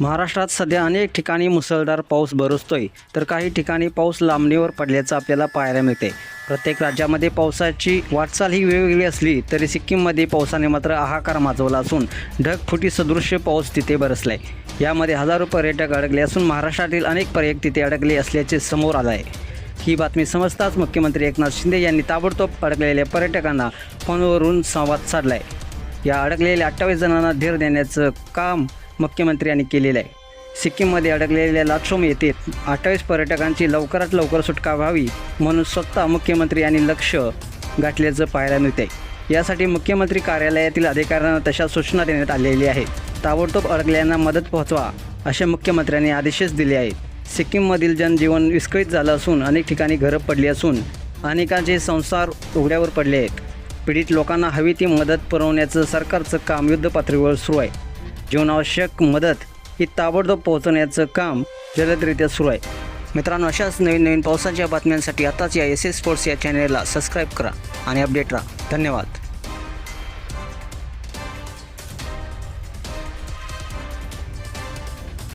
महाराष्ट्रात सध्या अनेक ठिकाणी मुसळधार पाऊस बरसतोय तर काही ठिकाणी पाऊस लांबणीवर पडल्याचं आपल्याला पाहायला मिळते प्रत्येक राज्यामध्ये पावसाची वाटचाल ही वेगवेगळी असली तरी सिक्कीममध्ये पावसाने मात्र हाहाकार माजवला असून ढगफुटी सदृश्य पाऊस तिथे बरसलाय. यामध्ये हजारो पर्यटक अडकले असून महाराष्ट्रातील अनेक पर्यटक तिथे अडकले असल्याचे समोर आलं आहे ही बातमी समजताच मुख्यमंत्री एकनाथ शिंदे यांनी ताबडतोब अडकलेल्या पर्यटकांना फोनवरून संवाद साधलाय. या अडकलेल्या अठ्ठावीस जणांना धीर देण्याचं काम मुख्यमंत्र्यांनी केलेलं आहे. सिक्कीममध्ये अडकलेल्या लाक्षोम येथे अठ्ठावीस पर्यटकांची लवकरात लवकर सुटका व्हावी म्हणून स्वतः मुख्यमंत्री यांनी लक्ष गाठल्याचं पाहायला मिळते यासाठी मुख्यमंत्री कार्यालयातील अधिकाऱ्यांना तशा सूचना देण्यात आलेली आहेत. ताबडतोब अडकल्यांना मदत पोहोचवा असे मुख्यमंत्र्यांनी आदेशच दिले आहेत. सिक्कीममधील जनजीवन विस्कळीत झालं असून अनेक ठिकाणी घरं पडली असून अनेकांचे संसार उघड्यावर पडले आहेत. पीडित लोकांना हवी ती मदत पुरवण्याचं सरकारचं काम युद्धपातळीवर सुरू आहे. जीवनावश्यक मदत ही ताबडतोब पोहोचवण्याचं काम जलदरित्या सुरू आहे. मित्रांनो अशाच नवीन नवीन पावसाच्या बातम्यांसाठी आताच या एस एस स्पोर्ट्स या चॅनेलला सबस्क्राईब करा आणि अपडेट राहा. धन्यवाद.